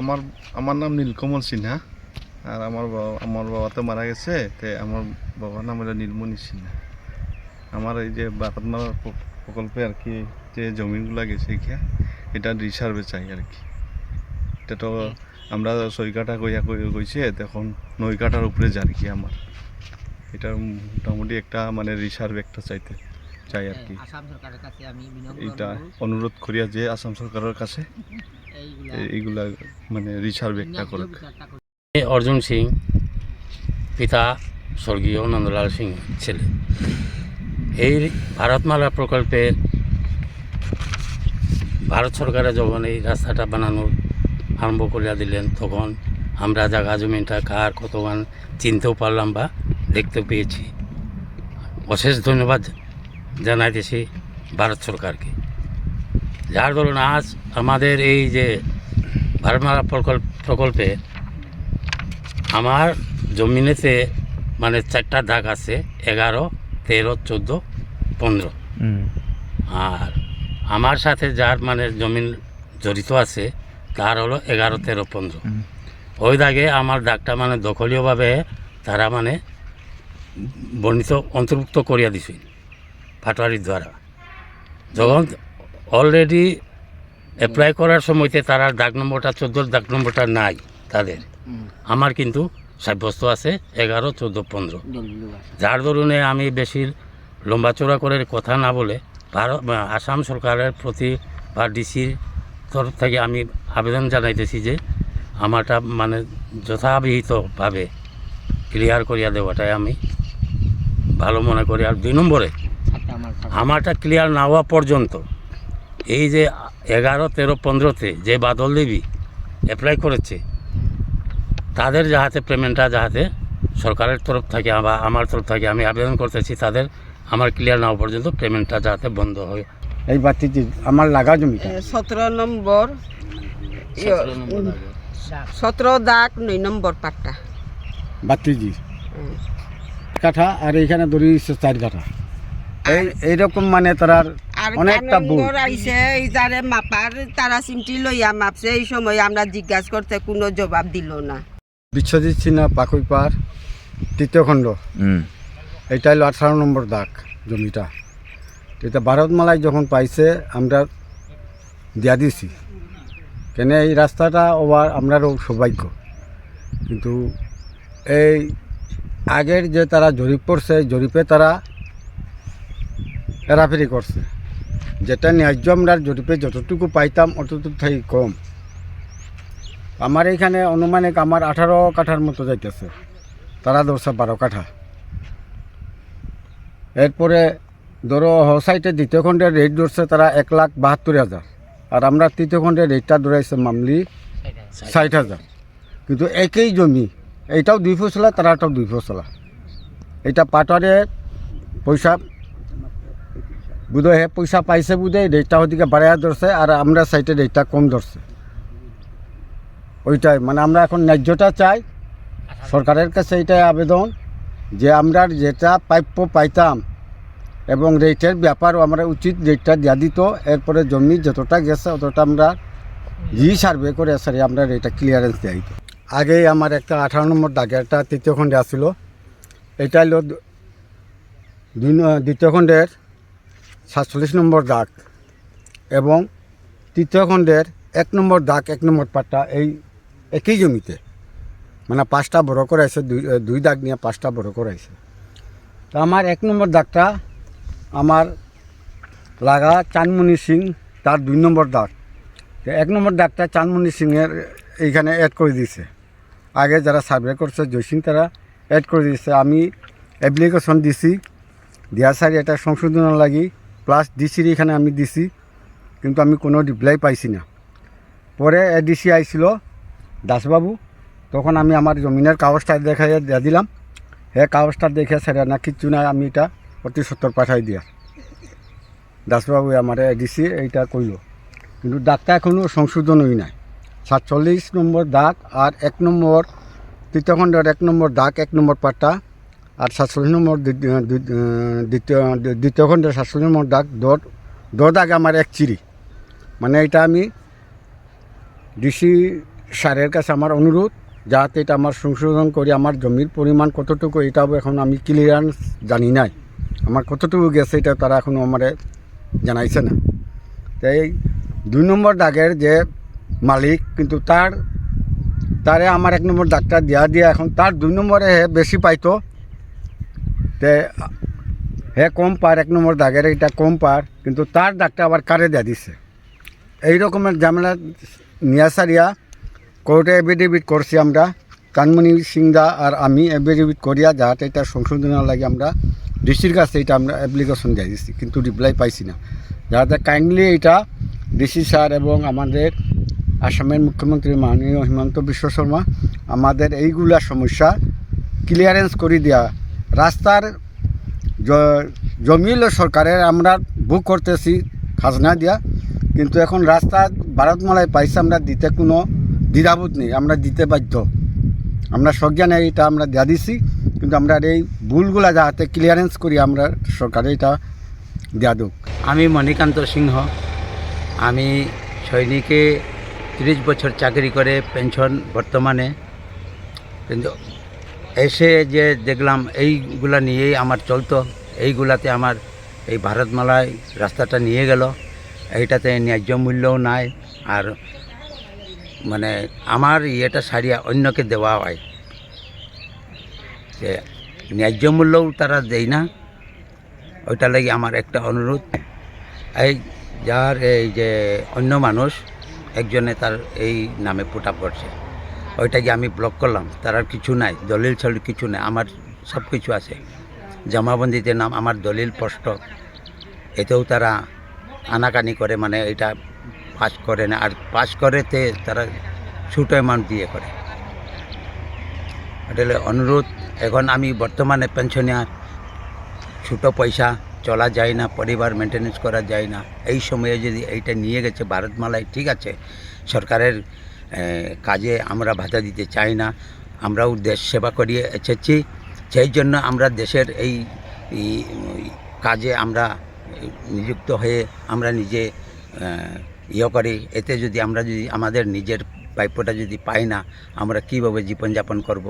আমার আমার নাম নীলকমল সিনহা। আর আমার বাবা আমার বাবা তো মারা গেছে তে আমার বাবার নাম হলো নীলমণি সিনহা। আমার এই যে বারাতমালা প্র- প্রকল্পে আর কি যে জমিগুলো গেছে এখানে এটা রিসার্ভে চাই আর কি। এটা তো আমরা সৈকাটা কইয়া কই- কইছে তখন নৌকাটার উপরে যার কি আমার। এটা মোটামুটি একটা মানে রিসার্ভ একটা চাইতে চাই আর কি। আসাম সরকারের কাছে আমি বিনম্র এটা অনুরোধ করিয়া যে আসাম সরকারের কাছে এইগুলা মানে রিসার্ভ একটা করে অর্জুন সিং পিতা স্বর্গীয় নন্দলাল সিং ছেলে। এই ভারতমালা প্রকল্পে ভারত সরকারে যখন এই রাস্তাটা বানানোর আরম্ভ করিয়া দিলেন। তখন আমরা জায়গা জমিনটা কার কতগান চিনতেও পারলাম বা দেখতেও পেয়েছি। অশেষ ধন্যবাদ জানাইতেছি ভারত সরকারকে। যার ধরুন আজ আমাদের এই যে ভারতমালা প্রকল্প প্রকল্পে আমার জমিনেতে মানে চারটা দাগ আছে এগারো তেরো চোদ্দ পনেরো। আর আমার সাথে যার মানে জমিন জড়িত আছে তার হলো এগারো তেরো পনেরো। ওই দাগে আমার দাগটা মানে দখলীয়ভাবে তারা মানে বর্ণিত অন্তর্ভুক্ত করিয়া দিছিল পাটোয়ারির দ্বারা। যখন অলরেডি অ্যাপ্লাই করার সময়তে তারা ডাক নম্বরটা চোদ্দোর ডাক নম্বরটা নাই তাদের। আমার কিন্তু সাব্যস্ত আছে এগারো চোদ্দ পনেরো। যার দরুনে আমি বেশি লম্বা চড়া করে কথা না বলে ভারত আসাম সরকারের প্রতি বা ডিসির তরফ থেকে আমি আবেদন জানাইতেছি যে আমারটা মানে যথাবিহিতভাবে ক্লিয়ার করিয়া দেওয়াটাই আমি ভালো মনে করি। আর দুই নম্বরে আচ্ছা। আমারটা ক্লিয়ার না হওয়া পর্যন্ত এই যে এগারো তেরো পনেরোতে যে বাদল দেবী অ্যাপ্লাই করেছে তাদের যাহাতে পেমেন্টটা যাহাতে সরকারের তরফ থেকে বা আমার তরফ থেকে আমি আবেদন করতেছি তাদের আমার ক্লিয়ার না পর্যন্ত পেমেন্টটা যাতে বন্ধ হয়। এই বাতিটি আমার লাগা জমিটা? সতেরো নম্বর সতেরো দাগ নয় নম্বর পাট্টা। বাতিজি কাঠা আর এইখানে ধরি চার কাঠা। এই এইরকম মানে তার অনেকটা ভুল। আইছে এই যারে মাপার তারা চিমটি লইয়া মাপছে এই সময় আমরা জিজ্ঞাসা করতে কোনো জবাব দিল না। বিশ্বজিৎ সিনহা পাকুই পাহাড় তৃতীয় খণ্ড। এইটা হলো আঠারো নম্বর দাগ জমিটা। এটা ভারতমালায় যখন পাইছে আমরা দিয়া দিছি। কেন এই রাস্তাটা ওবার আমরারও সৌভাগ্য। কিন্তু এই আগের যে তারা জরিপ করছে জরিপে তারা হেরাফেরি করছে। যেটা ন্যায্য আমরা জরিপে যতটুকু পাইতাম, অতটুকু থেকে কম। আমার এখানে অনুমানিক আমার আঠারো কাঠার মতো যাইতেছে। তারা ধরছে বারো কাঠা। এরপরে ধরো সাইটে দ্বিতীয় খণ্ডের রেট ধরছে তারা এক লাখ বাহাত্তর হাজার। আর আমরা তৃতীয় খণ্ডের রেটটা ধরাইছে মামলি ষাট হাজার। কিন্তু একই জমি, এইটাও দুই ফসলা, তারাটাও দুই ফসলা। এটা পাটরে পয়সা বুধহয় পয়সা পাইছে বুধে রেটটা ওদিকে বাড়াইয়া ধরছে আর আমরা সাইটে রেটটা কম ধরছে। ওইটাই মানে আমরা এখন ন্যায্যটা চাই সরকারের কাছে এইটাই আবেদন যে আমরা যেটা প্রাপ্য পাইতাম এবং রেটের ব্যাপারও আমরা উচিত রেটটা দিয়া দিত, এরপরে জমি যতটা গেছে অতটা আমরা ই সার্ভে করে সারি আমরা রেটটা ক্লিয়ারেন্স দেওয়া দিত। আগেই আমার একটা আঠারো নম্বর দাগে একটা তৃতীয় খণ্ডে আসছিল এটা হলো দুই দ্বিতীয় খণ্ডের সাতচল্লিশ নম্বর দাগ এবং তৃতীয় খণ্ডের এক নম্বর দাগ, এক নম্বর পাট্টা এই একই জমিতে। মানে পাঁচটা বড় করাইছে, দুই দুই দাগ নিয়ে পাঁচটা বড় করাইছে। তো আমার এক নম্বর দাগটা আমার লাগা চানমণি সিং, তার দুই নম্বর দাগ। এক নম্বর দাগটা চানমণি সিংয়ের এইখানে অ্যাড করে দিয়েছে। আগে যারা সার্ভে করছে, জয়সিং তারা অ্যাড করে দিয়েছে। আমি অ্যাপ্লিকেশন দিছি দেওয়া সারি এটা সংশোধন লাগি প্লাস ডিসির এখানে আমি দিছি, কিন্তু আমি কোনো রিপ্লাই পাইছি না। পরে এডিসি আইছিল দাসবাবু, তখন আমি আমার জমিনের কাগজটা দেখাই দিয়ে দিলাম। হে কাগজটা দেখে সেটা না কিচ্ছু না, আমি এটা অতি সত্তর পাঠাই দিয়া। দাসবাবু আমার এডিসি এইটা কইল, কিন্তু ডাকটা এখনও সংশোধন হই নাই। সাতচল্লিশ নম্বর দাগ আর এক নম্বর, তৃতীয় খণ্ডের এক নম্বর দাগ এক নম্বর পাট্টা আর সাতচল্লিশ নম্বর দ্বিতীয়- দ্বিতীয় খণ্ডের সাতচল্লিশ নম্বর দাগ, দর দর দাগ আমার এক চিরি মানে এটা আমি ডিসি স্যারের কাছে আমার অনুরোধ, যাতে এটা আমার সংশোধন করে আমার জমির পরিমাণ কতটুকু, এটাও এখন আমি ক্লিয়ারেন্স জানি নাই। আমার কতটুকু গেছে, এটা তারা এখনও আমারে জানাইছে না। তাই দুই নম্বর দাগের যে মালিক, কিন্তু তার, তারে আমার এক নম্বর ডাক্তার দিয়া দিয়া এখন তার দুই নম্বরে বেশি পাইতো। হে কম পার, এক নম্বর দাগের এটা কম পার, কিন্তু তার দাগটা আবার কারে দিয়া দিছে? এই রকমের ঝামেলা নিয়া সারিয়া কোর্টে এফিডেভিট করছি আমরা। কানমণি সিংদা আর আমি এফিডেভিট করিয়া যাতে এটা সংশোধনের লাগে আমরা ডিসির কাছে এটা আমরা অ্যাপ্লিকেশন দিয়ে দিচ্ছি কিন্তু রিপ্লাই পাইছি না। যাতে কাইন্ডলি এটা ডিসি স্যার এবং আমাদের আসামের মুখ্যমন্ত্রী মাননীয় হিমন্ত বিশ্ব শর্মা আমাদের এইগুলা সমস্যা ক্লিয়ারেন্স করে দেওয়া রাস্তার জ- জমি হলো সরকারের আমরা বুক করতেছি খাজনা দিয়া, কিন্তু এখন রাস্তা ভারতমালায় পাইছে আমরা দিতে কোনো দ্বিধাবোধ নেই, আমরা দিতে বাধ্য। আমরা সজ্ঞানে এটা আমরা দিয়া দিছি, কিন্তু আমরা এই ভুলগুলা যাতে ক্লিয়ারেন্স করি আমরা সরকারে এটা দিয়া দুক আমি মণিকান্ত সিংহ, আমি সৈনিকে তিরিশ বছর চাকরি করে পেনশন বর্তমানে, কিন্তু এসে যে দেখলাম এইগুলা নিয়েই আমার চলতো, এইগুলাতে আমার এই ভারতমালায় রাস্তাটা নিয়ে গেল, এইটাতে ন্যায্য মূল্যও নাই, আর মানে আমার ইয়েটা সারিয়া অন্যকে দেওয়া হয়। যে ন্যায্য মূল্যও তারা দেয় না, ওইটা লাগে আমার একটা অনুরোধ। এই যার এই যে অন্য মানুষ, একজনে তার এই নামে পুটা পড়ছে। ওইটাকে আমি ব্লক করলাম, তার আর কিছু নাই, দলিল ছলিল কিছু নাই, আমার সব কিছু আছে। জমাবন্দিতে নাম আমার দলিল স্পষ্ট। এতেও তারা আনাকানি করে মানে এটা পাস করে না, আর পাস করেতে তারা ছোট অ্যামাউন্ট দিয়ে করে। এটা অনুরোধ। এখন আমি বর্তমানে পেনশনিয়ার, ছোটো পয়সা চলা যায় না, পরিবার মেনটেনেন্স করা যায় না। এই সময়ে যদি এইটা নিয়ে গেছে, ভারতমালায় ঠিক আছে, সরকারের কাজে আমরা বাধা দিতে চাই না, আমরাও দেশ সেবা করিয়ে এসেছি। সেই জন্য আমরা দেশের এই এই কাজে আমরা নিযুক্ত হয়ে আমরা নিজে ইয়ে করি। এতে যদি আমরা যদি আমাদের নিজের প্রাপ্যটা যদি পাই না, আমরা কীভাবে জীবনযাপন করব?